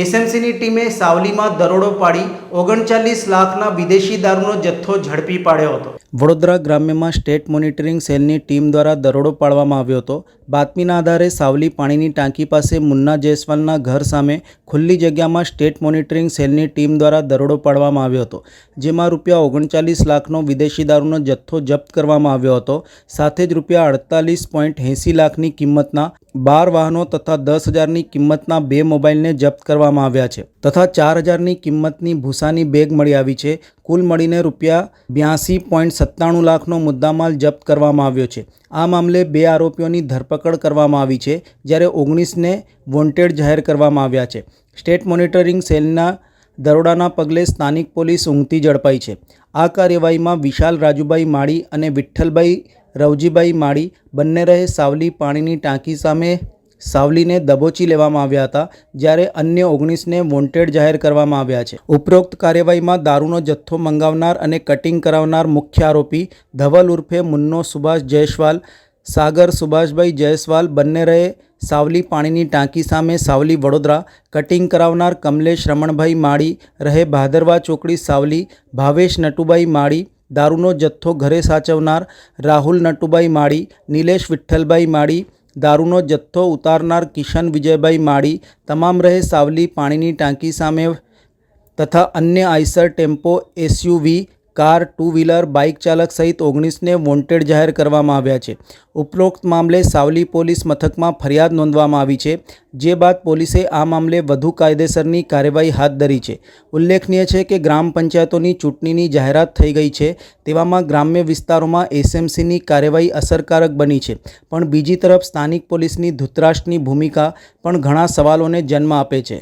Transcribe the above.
એસએમસીની ટીમે સાવલીમાં દરોડો પાડી ઓગણચાલીસ લાખના વિદેશી દારૂનો જથ્થો ઝડપી પાડ્યો હતો. વડોદરા ગ્રામ્યમાં સ્ટેટ મોનિટરિંગ સેલની ટીમ દ્વારા દરોડો પાડવામાં આવ્યો હતો. બાતમીના આધારે સાવલી પાણીની ટાંકી પાસે મુન્ના જયસ્વાલના ઘર સામે ખુલ્લી જગ્યામાં સ્ટેટ મોનિટરિંગ સેલની ટીમ દ્વારા દરોડો પાડવામાં આવ્યો હતો, જેમાં રૂપિયા ઓગણચાલીસ લાખનો વિદેશી દારૂનો જથ્થો જપ્ત કરવામાં આવ્યો હતો. સાથે જ રૂપિયા અડતાલીસ પોઈન્ટ એંસી લાખની કિંમતના બાર વાહનો તથા દસ હજારની કિંમતના બે મોબાઈલને જપ્ત કરવામાં આવ્યા છે. તથા ચાર હજારની કિંમતની ભૂસાની બેગ મળી આવી છે. કુલ મળીને રૂપિયા બ્યાસી પોઈન્ટ સત્તાણું લાખનો મુદ્દામાલ જપ્ત કરવામાં આવ્યો છે. આ મામલે બે આરોપીઓની ધરપકડ કરવામાં આવી છે, જ્યારે ઓગણીસને વોન્ટેડ જાહેર કરવામાં આવ્યા છે. સ્ટેટ મોનિટરિંગ સેલના દરોડાના પગલે સ્થાનિક પોલીસ ઊંઘતી ઝડપાઈ છે. આ કાર્યવાહીમાં વિશાલ રાજુભાઈ માળી અને વિઠ્ઠલભાઈ રવજીભાઈ માળી બંને રહે સાવલી પાણીની ટાંકી સામે સાવલીને દબોચી લેવામાં આવ્યા હતા, જ્યારે અન્ય ઓગણીસને વોન્ટેડ જાહેર કરવામાં આવ્યા છે. ઉપરોક્ત કાર્યવાહીમાં દારૂનો જથ્થો મંગાવનાર અને કટિંગ કરાવનાર મુખ્ય આરોપી ધવલ ઉર્ફે મુન્નો સુભાષ જયસ્વાલ, સાગર સુભાષભાઈ જયસ્વાલ બંને રહે સાવલી પાણીની ટાંકી સામે સાવલી વડોદરા, કટિંગ કરાવનાર કમલેશ રમણભાઈ માળી, રહે ભાદરવા ચોકડી સાવલી, ભાવેશ નટુભાઈ માળી, દારૂનો જથ્થો ઘરે સાચવનાર રાહુલ નટુભાઈ માળી, નિલેશ વિઠ્ઠલભાઈ માળી દારૂનો જથ્થો ઉતારનાર કિશન વિજયભાઈ માળી, તમામ રહે સાવલી, પાણીની ટાંકી સામે તથા અન્ય Eicher tempo, SUV car two wheeler bike ચાલક સહિત ઓગણીસને વોન્ટેડ જાહેર કરવામાં આવ્યા છે. ઉપરોક્ત મામલે સાવલી પોલીસ મથકમાં ફરિયાદ નોંધવામાં આવી છે, જે બાદ પોલીસે આ મામલે વધુ કાયદેસરની કાર્યવાહી હાથ ધરી છે. ઉલ્લેખનીય છે કે ગ્રામ પંચાયતોની ચૂંટણીની જાહેરાત થઈ ગઈ છે, તેવામાં ગ્રામ્ય વિસ્તારોમાં એસએમસીની કાર્યવાહી અસરકારક બની છે, પણ બીજી તરફ સ્થાનિક પોલીસની ધૃતરાષ્ટ્રની ભૂમિકા પણ ઘણા સવાલોને જન્મ આપે છે.